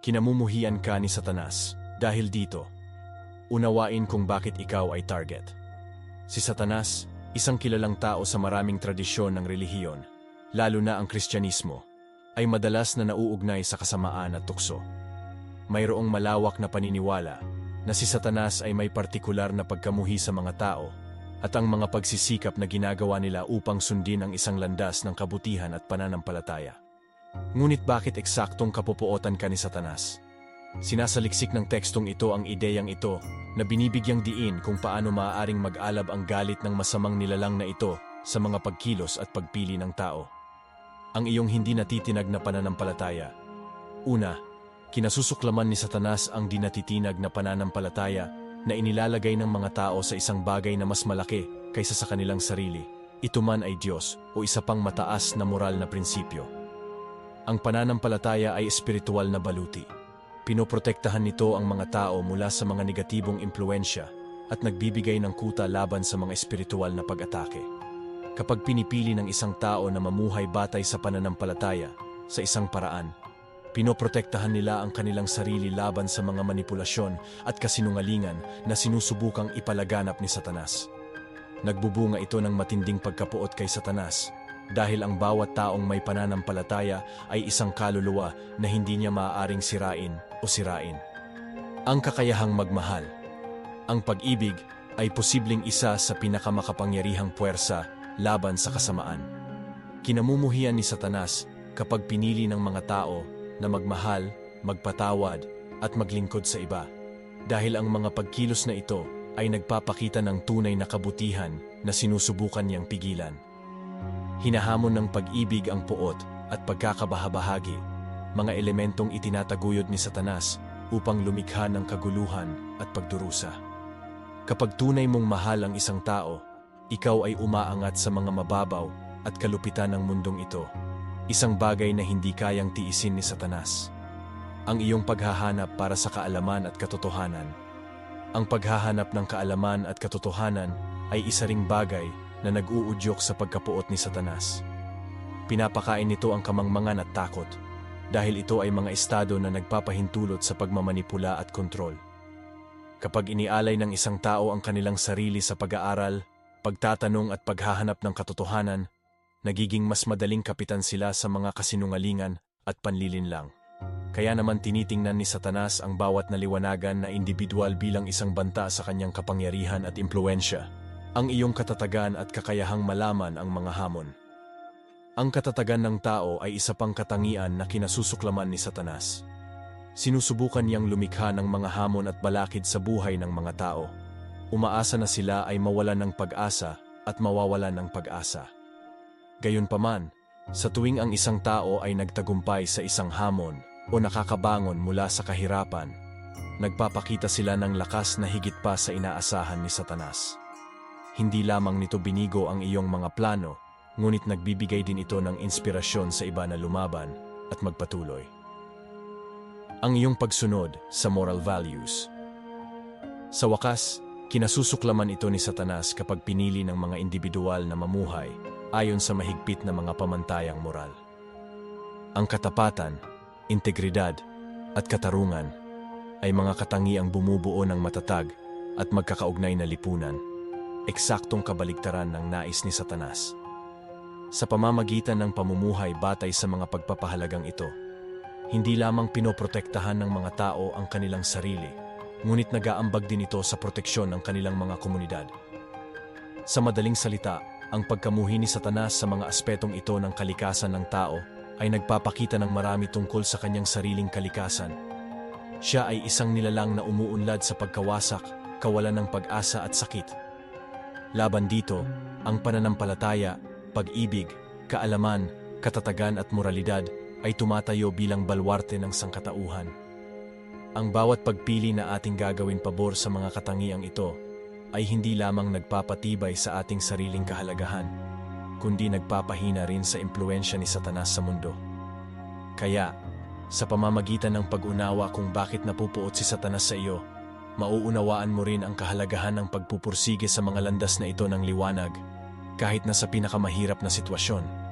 kinamumuhian ka ni Satanas. Dahil dito, unawain kung bakit ikaw ay target. Si Satanas, isang kilalang tao sa maraming tradisyon ng relihiyon, lalo na ang Kristyanismo, ay madalas na nauugnay sa kasamaan at tukso. Mayroong malawak na paniniwala na si Satanas ay may partikular na pagkamuhi sa mga tao at ang mga pagsisikap na ginagawa nila upang sundin ang isang landas ng kabutihan at pananampalataya. Ngunit bakit eksaktong kapupuotan ka ni Satanas? Sinasaliksik ng tekstong ito ang ideyang ito na binibigyang diin kung paano maaaring mag-alab ang galit ng masamang nilalang na ito sa mga pagkilos at pagpili ng tao. Ang iyong hindi natitinag na pananampalataya. Una, kinasusuklaman ni Satanas ang dinatitinag na pananampalataya na inilalagay ng mga tao sa isang bagay na mas malaki kaysa sa kanilang sarili. Ito man ay Diyos o isa pang mataas na moral na prinsipyo. Ang pananampalataya ay espiritual na baluti. Pinoprotektahan nito ang mga tao mula sa mga negatibong impluensya at nagbibigay ng kuta laban sa mga espiritual na pag-atake. Kapag pinipili ng isang tao na mamuhay batay sa pananampalataya sa isang paraan, pinoprotektahan nila ang kanilang sarili laban sa mga manipulasyon at kasinungalingan na sinusubukang ipalaganap ni Satanas. Nagbubunga ito ng matinding pagkapuot kay Satanas dahil ang bawat taong may pananampalataya ay isang kaluluwa na hindi niya maaaring sirain o sirain. Ang kakayahang magmahal. Ang pag-ibig ay posibleng isa sa pinakamakapangyarihang puwersa laban sa kasamaan. Kinamumuhian ni Satanas kapag pinili ng mga tao na magmahal, magpatawad at maglingkod sa iba. Dahil ang mga pagkilos na ito ay nagpapakita ng tunay na kabutihan na sinusubukan niyang pigilan. Hinahamon ng pag-ibig ang puot at pagkakabahabahagi, mga elementong itinataguyod ni Satanas upang lumikha ng kaguluhan at pagdurusa. Kapag tunay mong mahal ang isang tao, ikaw ay umaangat sa mga mababaw at kalupitan ng mundong ito, isang bagay na hindi kayang tiisin ni Satanas. Ang iyong paghahanap para sa kaalaman at katotohanan. Ang paghahanap ng kaalaman at katotohanan ay isa ring bagay na nag-uudyok sa pagkapuot ni Satanas. Pinapakain nito ang kamangmangan at takot dahil ito ay mga estado na nagpapahintulot sa pagmamanipula at kontrol. Kapag inialay ng isang tao ang kanilang sarili sa pag-aaral, pagtatanong at paghahanap ng katotohanan, nagiging mas madaling kapitan sila sa mga kasinungalingan at panlilinlang. Kaya naman tinitingnan ni Satanas ang bawat naliwanagan na individual bilang isang banta sa kanyang kapangyarihan at impluensya ang iyong katatagan at kakayahang malaman ang mga hamon. Ang katatagan ng tao ay isa pang katangian na kinasusuklaman ni Satanas. Sinusubukan niyang lumikha ng mga hamon at balakid sa buhay ng mga tao. Umaasa na sila ay mawalan ng pag-asa at mawawalan ng pag-asa. Gayunpaman, sa tuwing ang isang tao ay nagtagumpay sa isang hamon o nakakabangon mula sa kahirapan, nagpapakita sila ng lakas na higit pa sa inaasahan ni Satanas. Hindi lamang nito binigo ang iyong mga plano, ngunit nagbibigay din ito ng inspirasyon sa iba na lumaban at magpatuloy. Ang iyong pagsunod sa moral values. Sa wakas, kinasusuklaman ito ni Satanas kapag pinili ng mga individual na mamuhay ayon sa mahigpit na mga pamantayang moral. Ang katapatan, integridad, at katarungan ay mga katangiang bumubuo ng matatag at magkakaugnay na lipunan eksaktong kabaligtaran ng nais ni Satanas. Sa pamamagitan ng pamumuhay batay sa mga pagpapahalagang ito, hindi lamang pinoprotektahan ng mga tao ang kanilang sarili, ngunit nagaambag din ito sa proteksyon ng kanilang mga komunidad. Sa madaling salita, ang pagkamuhi ni Satanas sa mga aspetong ito ng kalikasan ng tao ay nagpapakita ng marami tungkol sa kanyang sariling kalikasan. Siya ay isang nilalang na umuunlad sa pagkawasak, kawalan ng pag-asa at sakit Laban dito, ang pananampalataya, pag-ibig, kaalaman, katatagan at moralidad ay tumatayo bilang balwarte ng sangkatauhan. Ang bawat pagpili na ating gagawin pabor sa mga katangiang ito ay hindi lamang nagpapatibay sa ating sariling kahalagahan, kundi nagpapahina rin sa impluensya ni Satanas sa mundo. Kaya, sa pamamagitan ng pag-unawa kung bakit napupuot si Satanas sa iyo, mauunawaan mo rin ang kahalagahan ng pagpupursige sa mga landas na ito ng liwanag, kahit na sa pinakamahirap na sitwasyon.